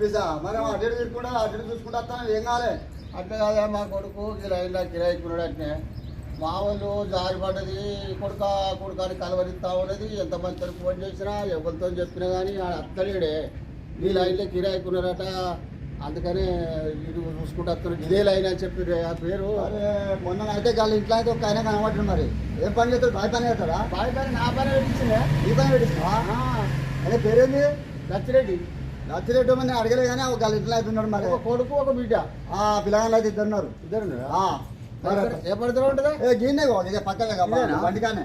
Pizza మరి అటు తిరుగుకుంటా అటు చూసుకుంటా వస్తాను? ఏం కావాలి అట్లా కాదా మా కొడుకు కిరాయిలా కిరాయికున్నాడు అట్నే మా వాళ్ళు జారి పడ్డది కొడుక కొడుకాని కలవరిస్తా ఉన్నది. ఎంతమంది ఫోన్ చేసినా ఎవరితో చెప్పినా కానీ అత్తలేడే. ఈ లైన్లో కిరాయికున్నారట అందుకనే ఇది చూసుకుంటూ వస్తున్నాడు ఇదే లైన్ అని చెప్పి ఆ పేరు. మొన్న అయితే వాళ్ళ ఇంట్లో అయితే ఒక ఆయన కనబడుతుంది మరి. ఏం పని చేస్తాడు? బాయ్ పని చేస్తాడా? బాయ్ పని నా పని పెట్టించిందే ఈ పని పెట్టిస్తావా అదే పేరేంది? నచ్చిరెడ్డి నచ్చిరెడ్డి మంది అడగలే కానీ ఒక అయితే ఉన్నాడు మరి. ఒక కొడుకు ఒక బిడ్డ. ఆ పిల్లగాళ్ళు అయితే ఇద్దరు. ఏ పడుతూ ఉంటుందా? ఏ గీనే ఇదే పక్కనే ఇదేనా? బండికానే.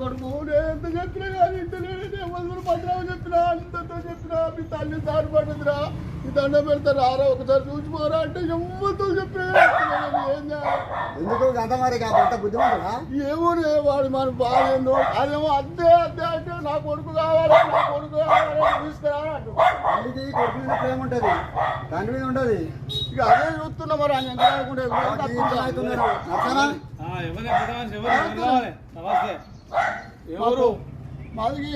కొడుకు ఎంత చెప్పినా కానీ ఇంటలేడు ఎవరు భద్రావు చెప్పినా అంతతో చెప్పినా మీ తల్లి దారి పడ్డదిరా మీ దండ పెడతా రారా ఒకసారి చూసిపోరా అంటే ఎవరితో? ఎందుకు? బుద్ధిమంతుడా? ఏమో వాడు మన బాధ ఏందో. అదేమో అద్దే అద్దే అంటే నా కొడుకు కావాలి నా కొడుకు కావాలి తీసుకురా. తల్లికి కొడుకు మీద ప్రేమ ఉంటది. తండ్రి మీద ఉంటది ఇక అదే చూస్తున్నా మరి ఆయన ఎంత అనుకుంటే? నమస్తే. ఎవరు? మాదికి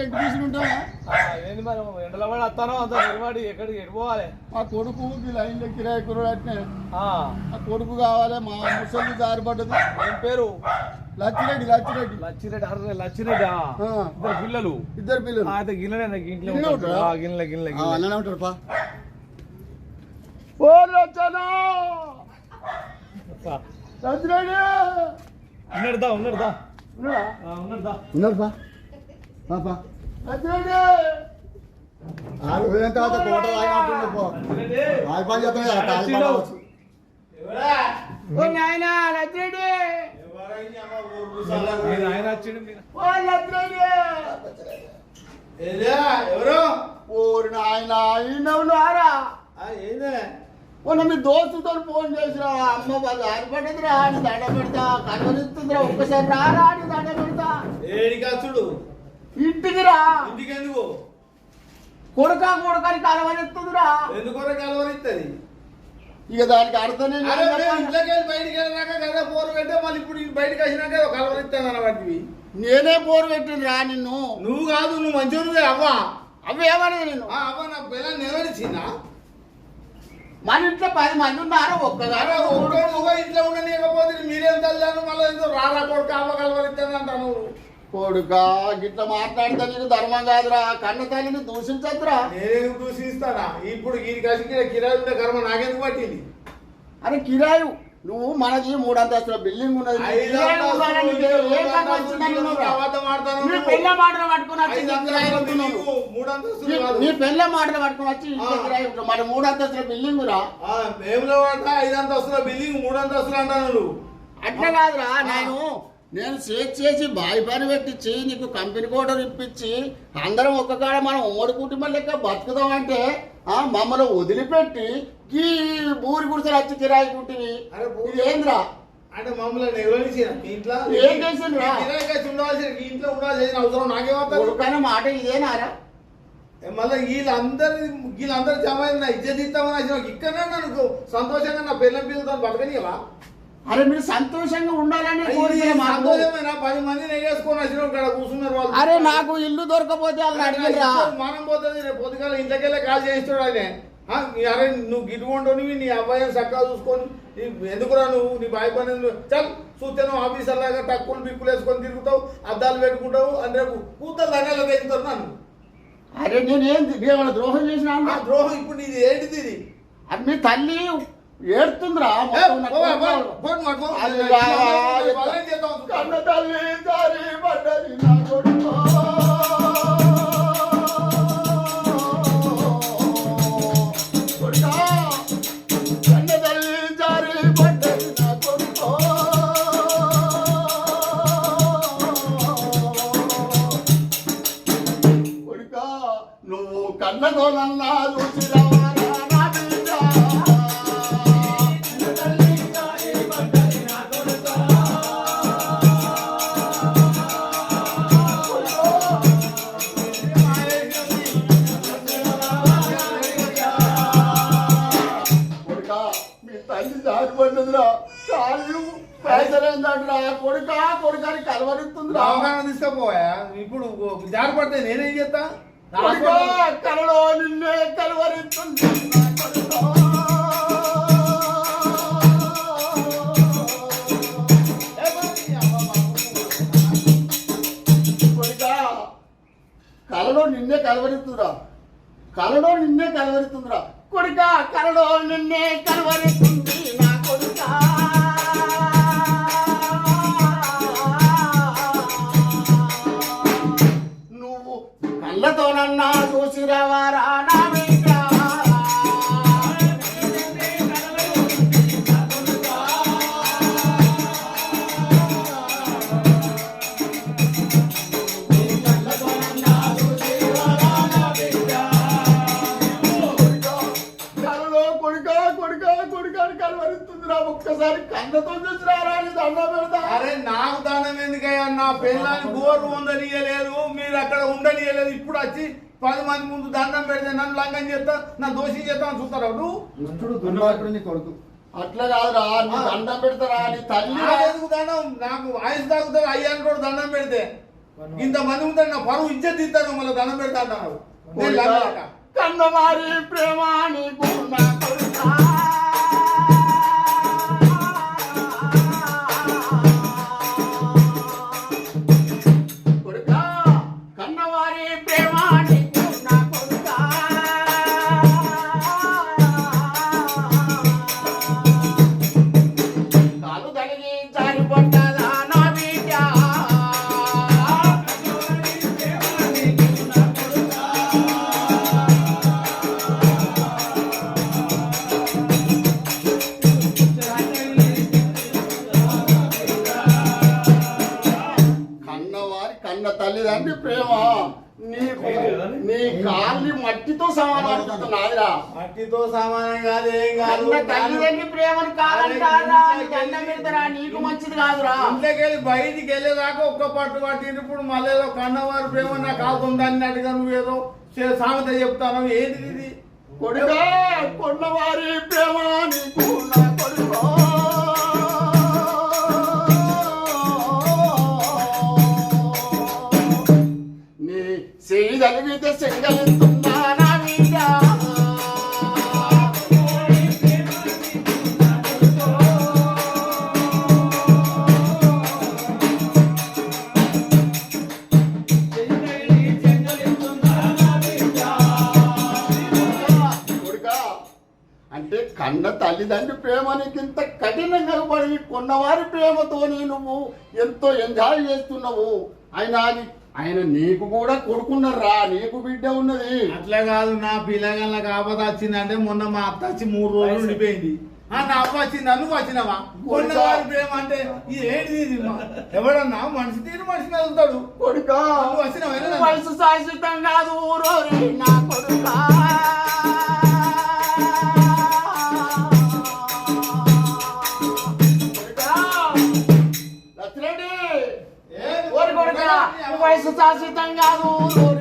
ఏంది మరి ఎండలో వస్తానో అంత నిలబడి ఎక్కడికి మా కొడుకు ఈ లైన్లో కిరాయి కుర్రాడు అట్నే ఆ, కొడుకు కావాలి మా ముసలి దారి పడ్డది. ఏం పేరు? లచ్చిరెడ్డి లచ్చిరెడ్డి. లచ్చిరెడ్డి అర్రే లచ్చిరెడ్డి. ఇద్దరు పిల్లలు? ఇద్దరు పిల్లలు. అయితే గిన్నెలే నాకు ఇంట్లో గిన్నె గిన్నెలే ఉంటాడు పా. ఓ లచ్చనా లచ్చిరెడ్డి! ఉన్నాడు పా. పా, పా లచ్చిరెడ్డి ఆడు పోయిన తర్వాత కోట ఎవరు? ఓరి నాయన అయినవులారా ఏందే? మొన్న మీ దోస్తుతో ఫోన్ చేసిరా అమ్మ వాళ్ళు ఆరిపడ్డదిరా అని దండ పెడతా కనవరిస్తుందిరా ఒక్కసారి రారా అని దండ పెడతా. ఏడికచ్చుడు ఇంటికి రా ఇంటికి ఎందుకు కొడుక కొడుకని కలవరిస్తుందిరా ఎందుకు కలవరిస్తుంది ఇక దానికి అర్థం. ఇంట్లోకి వెళ్ళి బయటికి వెళ్ళినాక కదా పోరు పెట్టే మళ్ళీ ఇప్పుడు బయటికి వచ్చినాక కలవరిస్తాను అన్నవాటివి నేనే పోరు పెట్టిందిరా నిన్ను. నువ్వు కాదు నువ్వు మంచిగా అవ్వా. అవి ఏమనేది నిన్ను ఆ అవ్వ నా పిల్లలు నిలబడిచ్చిందా మన ఇంట్లో పది మంది ఉన్నారు ఒక్కగారు ఇంట్లో ఉండనీయకపోతే మీరేం తల్లాను మళ్ళీ ఏదో రారా కొడుకు అవ్వ కలవరిస్తాను అంటాను కొడుక గిట్ల మాట్లాడితే నీకు ధర్మం కాదురా. కన్న తల్లిని దూషించద్దురా. నేనేం దూషిస్తానా? ఇప్పుడు ఈ కసికి కిరాయి ఉండే కర్మ నాకెందుకు పట్టింది? అరే కిరాయి నువ్వు మనది మూడు అంతస్తుల బిల్డింగ్ ఉన్నది. పెళ్ళ మాటలు పట్టుకుని వచ్చి నీ- పెళ్ళ మాటలు పట్టుకుని వచ్చి. మరి మూడు అంతస్తుల బిల్డింగ్ రా. ఐదు అంతస్తుల బిల్డింగ్ మూడు అంతస్తులు అంటాను నువ్వు. అట్లా కాదురా నేను నేను సేట్ చేసి బాయి పని పెట్టించి నీకు కంపెనీ కోటర్ ఇప్పించి అందరం ఒక్క కాడ మనం ఉమ్మడి కుటుంబం లెక్క బతుకుదాం అంటే ఆ మమ్మల్ని వదిలిపెట్టి ఈ బూరి గుడిసెలు వచ్చి కిరాయి కుట్టివి. అరే బూ- ఇది ఏంద్రా? అంటే మమ్మల్ని మీ ఇంట్లో? ఏం చేసిండ్రా? ఉండాల్సిన ఇంట్లో ఉండాల్సిన అవసరం నాకేమవుతుంది మాట ఇదేనారా? మళ్ళీ వీళ్ళందరి వీళ్ళందరూ జమ నా ఇజ్జత్ ఇస్తామని ఇక్కడనే నాకు సంతోషంగా నా పిల్లల పిల్లలతో బతకనివా అరే మీరు సంతోషంగా ఉండాలని పది మంది నెగేసుకొని వచ్చిన ఇక్కడ కూర్చున్నారు వాళ్ళు. అరే నాకు ఇల్లు దొరకపోతే వాళ్ళని అడిగిరా. మనం పోతుంది రేపు పొద్దుగాల ఇంట్లోకెళ్ళే కాల్ చేయిస్తాడు ఆయన. అరే నువ్వు గిట్టుకుంటునివి నీ అబ్బాయిని చక్కగా చూసుకొని ఎందుకురా నువ్వు? నీ బాయ్ పని? చల్ చూస్తే నువ్వు ఆఫీసర్ లాగా టక్కులు బిక్కులు వేసుకొని తిరుగుతావు అద్దాలు పెట్టుకుంటావు అని రేపు కూతురు దండాలు తెగుతారు నన్ను. అరే నేనేం ద్రోహం చేసినా? ద్రోహం ఇప్పుడు నీది ఏంటిది ఇది? అది మీ తల్లి ఏడుతుందిరా? ఏ, మొత్తం తల్లి జారిపడ్డదిరా కాళ్ళు పైసలేందంటరా కొడుక కొడుకని కలవరిస్తుందిరా. దవాఖాన తీసుకుపోయా? ఇప్పుడు జారిపడితే నేనేం చేస్తా? కలలో నిన్నే కలవరిస్తుంది. కలలో నిన్నే కలవరిస్తుందిరా. కలలో నిన్నే కలవరిస్తుందిరా. కొడుక కలలో నిన్నే కలవరిస్తుంది అరే నాకు దానం ఎందుకయ్యా? నా పిల్లని గోరు ఉండనియలేదు మీరు అక్కడ ఉండనియలేదు. ఇప్పుడు వచ్చి పది మంది ముందు దండం పెడితే నన్ను లంగం చేస్తా నా దోషి చేస్తా అని చూస్తారా నువ్వు? దుష్టుడు దుర్మార్గుడు నీ కొడుకు. అట్లా కాదురా నీ దండం పెడతారా? నీ తల్లి నాకెందుకు దండం? నాకు ఆయుష్ తాగుతారు అయ్యాను కూడా దండం పెడితే. ఇంత మంది ఉంటారు నా పరువు ఇజ్జత్ ఇస్తారు మళ్ళీ దండం పెడతా అంటున్నారు. నేను లంగలేక. కన్న తల్లిదండ్రి ప్రేమ. నీకు నీ కాళ్ళి మట్టితో సమానం అనుకుంటున్నాదిరా మట్టితో సమానం కాదు ఏం కాదు. కన్న తల్లిదండ్రి ప్రేమను కాదంటారా నీకు దండం పెడతారా నీకు మంచిది కాదురా. వెళ్ళి బయటికి వెళ్ళేదాకా ఒక్క పట్టు పట్టింది ఇప్పుడు మళ్ళీ ఏదో కన్నవారి ప్రేమ నాకు అవుతుంది అన్నట్టుగా నువ్వేదో చే- సామెత చెప్తాను ఏంటిది ఇది? కొడుకా కొన్నవారి ప్రేమ నీకు నా కొడుకో నీ చెయ్యి నా బిడ్డ అంటే కన్న తల్లిదండ్రి ప్రేమ నీకు ఇంత కఠినంగా పడి కొన్నవారి ప్రేమతో నువ్వు ఎంతో ఎంజాయ్ చేస్తున్నావు. అయినా అది- ఆయన నీకు కూడా కొడుకున్నారా నీకు బిడ్డ ఉన్నది. అట్లా కాదు నా పిల్లగాళ్ళకి ఆపద వచ్చిందంటే మొన్న మా అత్త వచ్చి మూడు రోజులు ఉండిపోయింది. ఆ నా అవ్వ వచ్చింది నువ్వు వచ్చినావా? కొన్నవారి ప్రేమ అంటే ఇది ఏంటిది ఇది? మా- ఎవడన్నా మనిషి తీరు మనిషి కలుగుతాడు కొడుకా. నువ్వు వచ్చినావా? వయసు శాశ్వతం కాదు నా కొడుకా, వయసు శాశ్వతం కాదు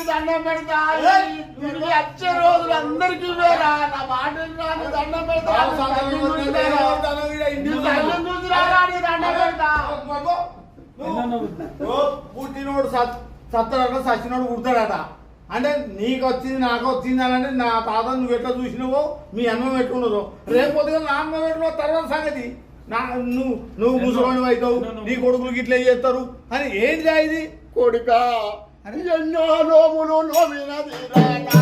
కాదురా నీ దండం పెడతా వచ్చే రోజులు అందరికీ వేరా నా మాట దండం పెడతా దండం పెడతా పుట్టినోడు సత్తడట సచ్చినోడు పుడతాడట. అంటే నీకు వచ్చింది నాకు వచ్చింది అని అంటే నా తాత నువ్వు ఎట్లా చూసినావో మీ అన్నం పెట్టుకున్నారో. రేపు పొద్దుగా నా అన్నం పెట్టుకున్న తర్వాత సంగతి. నా నువ్వు నువ్వు ముసలోని అవుతావు నీ కొడుకులు గిట్ల చేస్తారు? అని ఏంటి ఇది? కొడుక Yo no, no, no, no, no, no, no, no,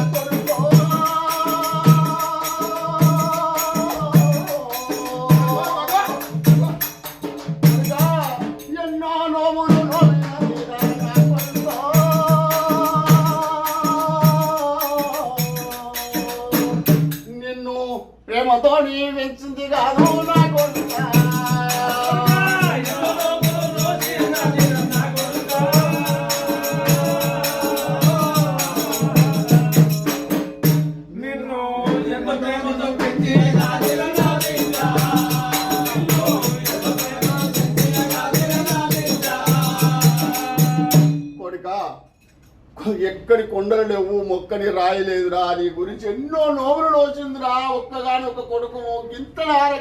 ఎక్కడి కొండలు లేవు మొక్కని రాయలేదురా నీ గురించి ఎన్నో నోములు నోచిందిరా ఒక్కగాని ఒక కొడుకు ఇంత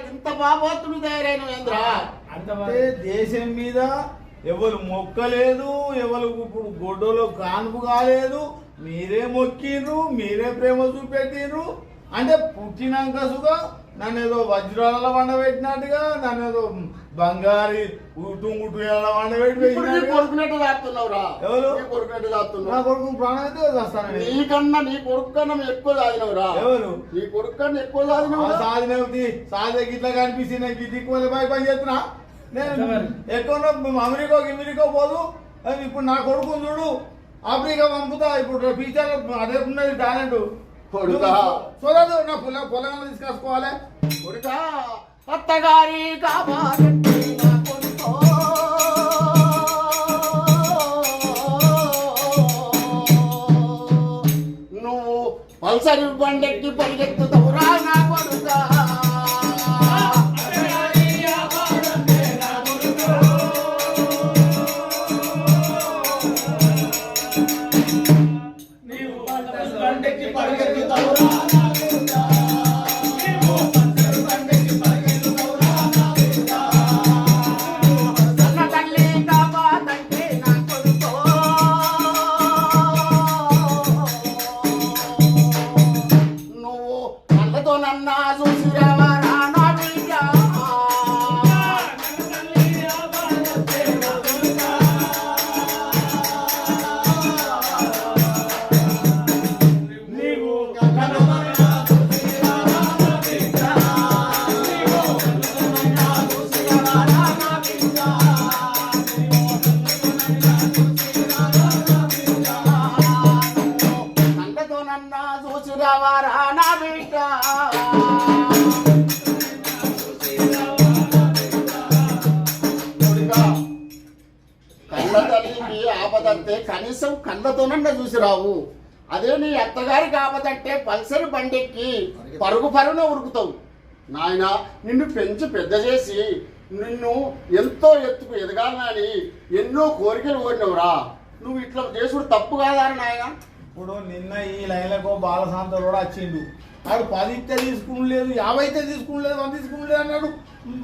ఇంత పాపాత్రుడు తయారైనవేంద్రా అంటే దేశం మీద ఎవరు మొక్కలేదు ఎవరు ఇప్పుడు గొడ్డలో కాన్పు కాలేదు మీరే మొక్కిండ్రు మీరే ప్రేమ చూపెట్టిండ్రు అంటే పుట్టినాక సుగా నన్ను ఏదో వజ్రాల వండ పెట్టినట్టుగా నన్ను ఏదో బంగారి ఉటు నీ పెట్టి కొడుకునట్టు దాస్తున్నావురా ఎవరు? నీ కొడుకునట్టు నా దాస్తున్నావు కొడుకు ప్రాణం అయితే నీకన్నా నీ కొడుకు కన్నా ఎక్కువ తాగినవురా ఎవరు? నీ కొడుకు కన్నా ఎక్కువ తాగినవురా సాధనవుతి సాధన గిట్లా కనిపిస్తుంది. నాకు ఎక్కువ పై పని చేస్తున్నా. నేను ఎక్కడ అమెరికా అమెరికా పోదు. అది ఇప్పుడు నా కొడుకు చూడు. ఆఫ్రికా పంపుతా. ఇప్పుడు ఫ్యూచర్ అదే ఉన్నది టాలెంట్. కొడుకా. చూడదు నా పొల పొలంలో తీసుకొచ్చుకోవాలి కొడుక అత్తగారి కాపాడండి నా కొడుకో. నువ్వు పల్సరి బండెక్కి పరిగెత్తుతావు కళ్ళతోనన్నా చూసి రావు. అదే నీ అత్తగారికి ఆపదంటే పల్సరి బండెక్కి పరుగు పరుగున ఉరుకుతావు. నాయన నిన్ను పెంచి పెద్ద చేసి నిన్ను ఎంతో ఎత్తుకు ఎదగాలని ఎన్నో కోరికలు కోరినవురా. నువ్వు ఇట్లా చేసుడు తప్పు కాదా నాయన? ఇప్పుడు నిన్న ఈ లైన్లకు బాలశాంత కూడా వచ్చిండు. వాడు పది ఇస్తే తీసుకునలేదు యాభై ఇస్తే తీసుకునలేదు వంద తీసుకునలేదు అన్నాడు.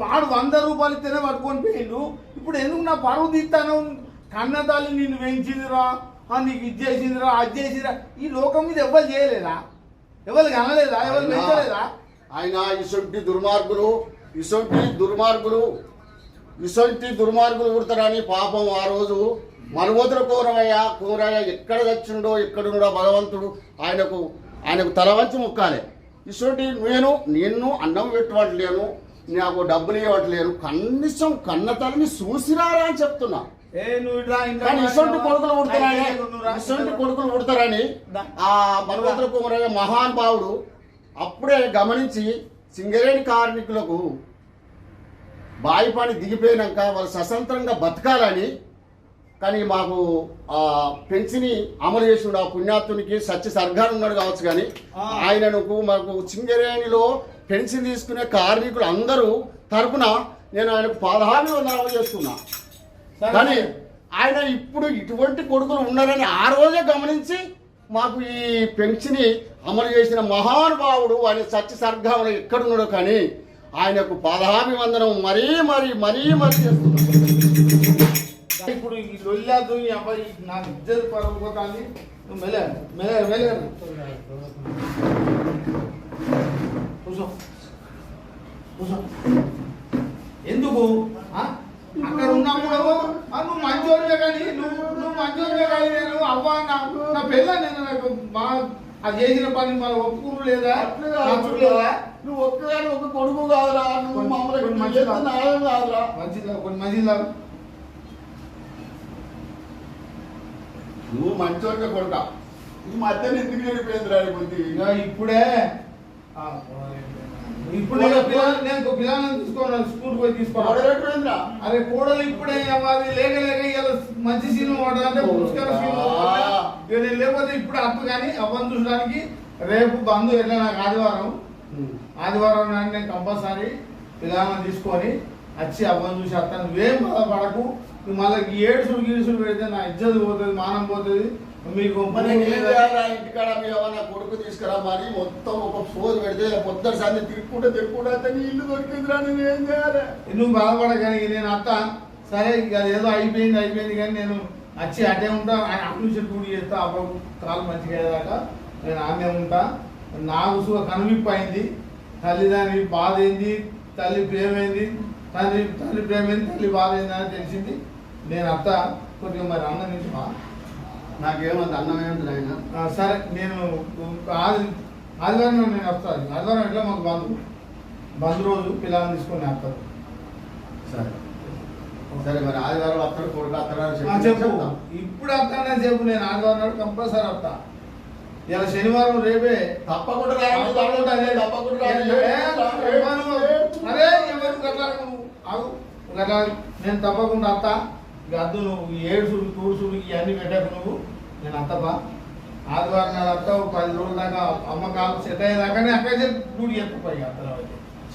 వాడు వంద రూపాయలు ఇస్తేనే పట్టుకొని పోయిండు. ఇప్పుడు ఎందుకు నా పరువు తీస్తాను కన్న తల్లి నిన్ను పెంచిందిరా? నీకు ఇది చేసిందిరా అది చేసిందిరా. ఈ లోకం మీద ఎవరు చేయలేదా? ఎవరు కనలేదా? ఎవరు పెంచలేదా ఆయన ఇసొంటి దుర్మార్గులు ఇసొంటి దుర్మార్గులు ఇసొంటి దుర్మార్గులు పుడతారని పాపం ఆ రోజు మనవోతుల కూరవయ్య కూరయ్య ఎక్కడ తెచ్చిండో ఎక్కడుండో భగవంతుడు ఆయనకు ఆయనకు తల వంచి ముక్కాలి. ఇసొంటి నేను నిన్ను అన్నం పెట్టవట్లేను నాకు డబ్బులు ఇవ్వట్లేను కనీసం కన్న తల్లిని చూసిరారా అని చెప్తున్నా. ఇసొంటి కొడుకులు పుడతారని నువ్వు రా. ఇసొంటి కొడుకులు పుడతారని ఆ కుమరయ్య అప్పుడే గమనించి సింగరేణి కార్మికులకు బావి పని దిగిపోయినాక వాళ్ళు స్వతంత్రంగా బతకాలని కానీ మాకు ఆ పెన్షన్ని అమలు చేసిండు ఆ పుణ్యాత్తునికి సత్య సర్గాన్ని ఉన్నాడు కావచ్చు కానీ ఆ. ఆయనకు మాకు సింగరేణిలో పెన్షన్ తీసుకునే కార్మికులు అందరూ తరపున నేను ఆయనకు పాదహామి వందనాలు చేస్తున్నా. కానీ ఆయన ఇప్పుడు ఇటువంటి కొడుకులు ఉన్నారని ఆ రోజే గమనించి మాకు ఈ పెన్షన్ అమలు చేసిన మహానుభావుడు ఆయన సత్య సర్గంలో ఎక్కడున్నాడో కానీ ఆయనకు పాదాభి వందనం మరీ మరీ మరీ మరీ ఇప్పుడు ఈ లొల్లాదు ఈ అబ్బాయి నాకు ఇద్దరు పరుగు పోతాంది. నువ్వు మెల్ల మెల్ల మెల్ల కూర్చో. కూర్చో ఎందుకు ఆ? అక్కడ ఉన్నప్పుడు ఆ, నువ్వు మంచోడివే కానీ నువ్వు నువ్వు మంచోడివే కానీ నేను అవ్వ నా నా పిల్ల నేను నాకు మా అది చేసిన పని మన ఒప్పుకుని లేదా? నాకు లేదా నువ్వు ఒక్కగాని ఒక కొడుకు కాదురా. నువ్వు ఇట్లా మంచి కాదురా. మంచిదా కొన్ని మంచిదా నువ్వు మంచోడిగా కొడుక. ఈ మధ్యన ఎందుకు ఇక ఇప్పుడే ఆ, ఇప్పుడు నేను పిల్లలు నేను పిల్లలను తీసుకున్నాను స్కూల్ పోయి తీసుకోవాలి అరే కోడలు ఇప్పుడే అది లేక లేక ఇవాళ మంచి సినిమా పడ్డది అంటే. ఇక నేను లేకపోతే ఇప్పుడు అప్పు కానీ అవ్వని చూసడానికి రేపు బంధు వెళ్ళా నాకు ఆదివారం. ఆదివారం నాడు నేను కంపల్సరీ పిల్లలను తీసుకొని వచ్చి అవ్వని చూసి వస్తాను నువ్వేం బాధపడకు నువ్వు మళ్ళీ ఏడుసుడు గీడుసుడు పెడితే నా ఇజ్జత్ పోతుంది మానం పోతుంది. మీకు ఇంటికాడ మీ ఏమన్నా కొడుకు తీసుకురా మరి మొత్తం ఒక సోది పెడితే పొద్దున సార్లు తిరుక్కుంటే తిరుక్కుంటే నీ ఇల్లు దొరికిందిరా నేను ఏం చేయాలి? నువ్వు బాధపడగాని నేను అత్త సరే ఇక ఏదో అయిపోయింది అయిపోయింది కానీ నేను వచ్చి అటే ఉంటా ఆయన అటు నుంచి టూడి చేస్తా అప్పుడు కాలు మంచిగా అయ్యేదాకా నేను ఆమె ఉంటా. నాకు సుఖ కనువిప్పు అయింది తల్లిదండ్రి బాధ ఏంది? తల్లి ప్రేమ ఏంది? తండ్రి తల్లి ప్రేమ ఏంది? తల్లి బాధ ఏంది? అని తెలిసింది. నేను అత్త కొద్దిగా మరి అన్న నుంచి నాకేమంత అన్నం ఏమిటి నాయన. ఆ, సరే నేను ఆది ఆదివారం నేను వస్తాను ఆదివారం ఎట్లా మాకు బంధు బంధు రోజు పిల్లల్ని తీసుకొని వస్తారు సరే. సరే మరి ఆదివారం వస్తాడు కొడుకు వస్తాడు అని ఆ, చెప్పి. ఇప్పుడు వస్తానని చెప్పు నేను ఆదివారం నాడు కంపల్సరీ వస్తా. ఇలా శనివారం రేపే. తప్పకుండా తప్పకుండా? అరే ఎవరు. గట్లా నేను తప్పకుండా వస్తా. ఇక అద్దు నువ్వు ఏడుసుడు తూడుసుడు ఇవన్నీ పెట్టకు నువ్వు. నేను అత్తపా ఆదివారం నాడు ఒక పది రోజుల దాకా అమ్మకాలు సెట్ అయ్యేదాకా నేను అక్కడే డ్యూటీ అయితే.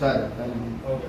సరే సరే ఓకే.